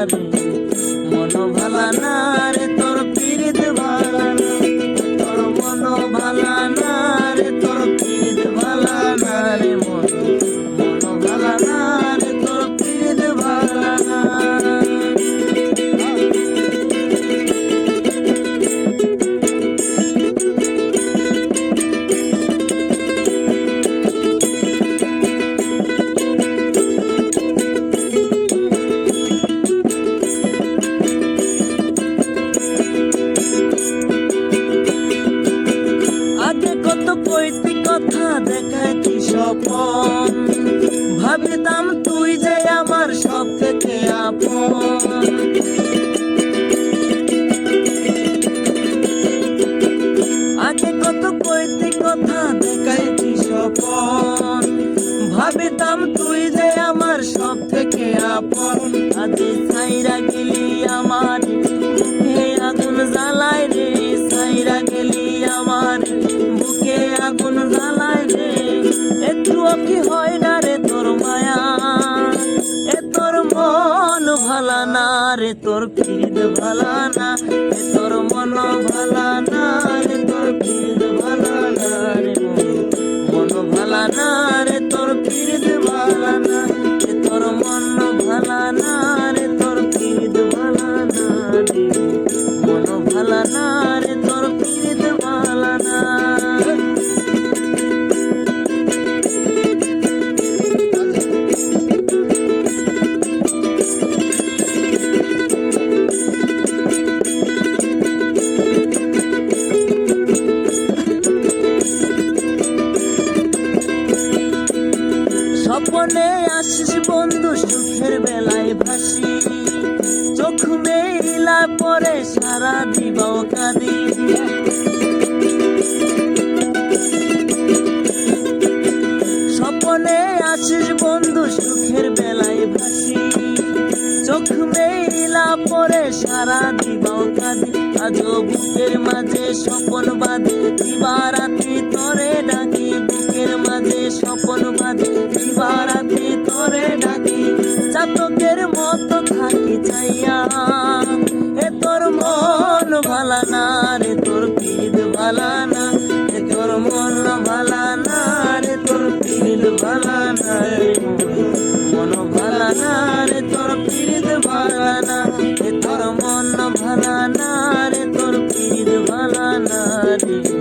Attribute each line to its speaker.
Speaker 1: যাবি ভালা না রে তোর পীড়িত ভালো তোর মন ভালো কত কইতি কথা দেখাইতি স্বপন? ভাবিতাম তুই যে আমার সব থেকে আপন। আগে কত কইতি কথা দেখাইতি স্বপন? ভাবিতাম তুই যে আমার সব থেকে আপন। আজ ছাইরা গেলি আমার ভালা না রে তোর ফিরিদ ভালা না এ তোর মন ভালা না রে তোর ফিরিদ স্বপনে আসিস বন্ধু, সুখের বেলায় ভাসি। চোখ মেলা পরে সারা দিবাও কাঁদি। স্বপনে আসিস বন্ধু, সুখের বেলায় ভাসি। চোখ মেলা পরে সারা দিবাও কাঁদি। আজও বুকের মাঝে স্বপন বাঁধে। দিবারাতি তরে ডাকি বুকের মাঝে স্বপন বাঁধে। চাতকের মতো থাকি চাইয়া। এ তোর মন ভালা না রে, তোর পিদ ভালা না। এ তোর মন ভালা না রে, তোর পিদ ভালা না মন ভালা না রে, তোর পিদ ভালা না। এ তোর মন ভালা না রে, তোর পিদ ভালা না রে।